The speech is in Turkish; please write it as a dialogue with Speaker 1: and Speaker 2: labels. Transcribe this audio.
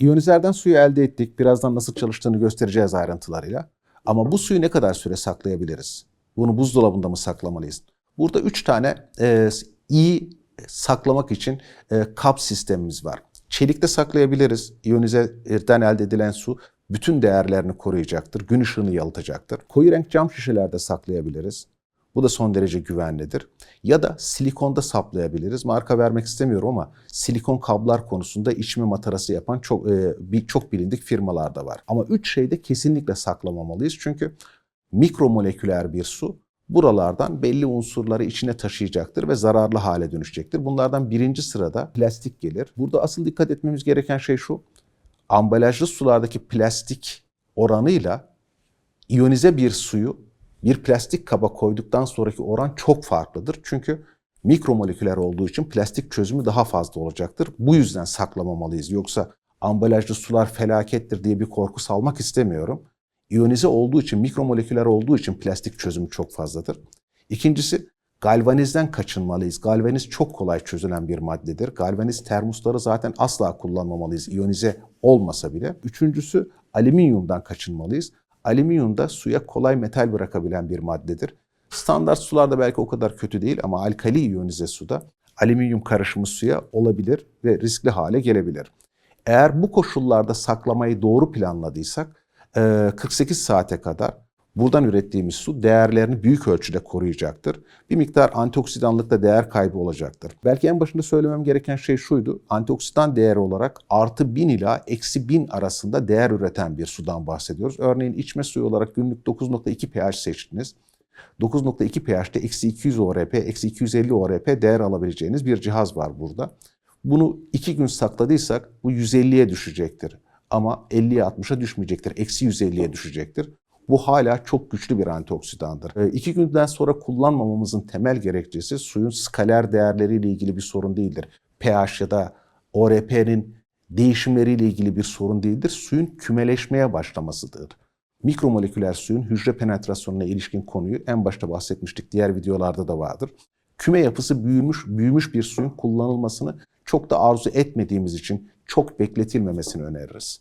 Speaker 1: İyonizlerden suyu elde ettik. Birazdan nasıl çalıştığını göstereceğiz ayrıntılarıyla. Ama bu suyu ne kadar süre saklayabiliriz? Bunu buzdolabında mı saklamalıyız? Burada üç tane e, iyi saklamak için e, kap sistemimiz var. Çelikte saklayabiliriz. İyonizeden elde edilen su bütün değerlerini koruyacaktır. Gün ışığını yalıtacaktır. Koyu renk cam şişelerde saklayabiliriz. Bu da son derece güvenlidir. Ya da silikonda saplayabiliriz. Marka vermek istemiyorum ama silikon kablar konusunda içme matarası yapan çok e, bir çok bilindik firmalar da var. Ama üç şeyde kesinlikle saklamamalıyız. Çünkü mikromoleküler bir su buralardan belli unsurları içine taşıyacaktır ve zararlı hale dönüşecektir. Bunlardan birinci sırada plastik gelir. Burada asıl dikkat etmemiz gereken şey şu. Ambalajlı sulardaki plastik oranıyla iyonize bir suyu bir plastik kaba koyduktan sonraki oran çok farklıdır. Çünkü mikromoleküler olduğu için plastik çözümü daha fazla olacaktır. Bu yüzden saklamamalıyız. Yoksa ambalajlı sular felakettir diye bir korku salmak istemiyorum. İyonize olduğu için, mikromoleküler olduğu için plastik çözümü çok fazladır. İkincisi, galvanizden kaçınmalıyız. Galvaniz çok kolay çözülen bir maddedir. Galvaniz termosları zaten asla kullanmamalıyız, iyonize olmasa bile. Üçüncüsü, alüminyumdan kaçınmalıyız. Alüminyum da suya kolay metal bırakabilen bir maddedir. Standart sularda belki o kadar kötü değil ama alkali iyonize suda alüminyum karışımı suya olabilir ve riskli hale gelebilir. Eğer bu koşullarda saklamayı doğru planladıysak 48 saate kadar buradan ürettiğimiz su değerlerini büyük ölçüde koruyacaktır. Bir miktar antioksidanlıkta değer kaybı olacaktır. Belki en başında söylemem gereken şey şuydu. Antioksidan değeri olarak artı 1000 ila eksi 1000 arasında değer üreten bir sudan bahsediyoruz. Örneğin içme suyu olarak günlük 9.2 pH seçtiniz. 9.2 pH'te eksi 200 ORP, eksi 250 ORP değer alabileceğiniz bir cihaz var burada. Bunu 2 gün sakladıysak bu 150'ye düşecektir. Ama 50'ye 60'a düşmeyecektir. Eksi 150'ye düşecektir. Bu hala çok güçlü bir antioksidandır. E, iki günden sonra kullanmamamızın temel gerekçesi suyun skaler değerleriyle ilgili bir sorun değildir. pH ya da ORP'nin değişimleriyle ilgili bir sorun değildir. Suyun kümeleşmeye başlamasıdır. Mikromoleküler suyun hücre penetrasyonuna ilişkin konuyu en başta bahsetmiştik. Diğer videolarda da vardır. Küme yapısı büyümüş, büyümüş bir suyun kullanılmasını çok da arzu etmediğimiz için çok bekletilmemesini öneririz.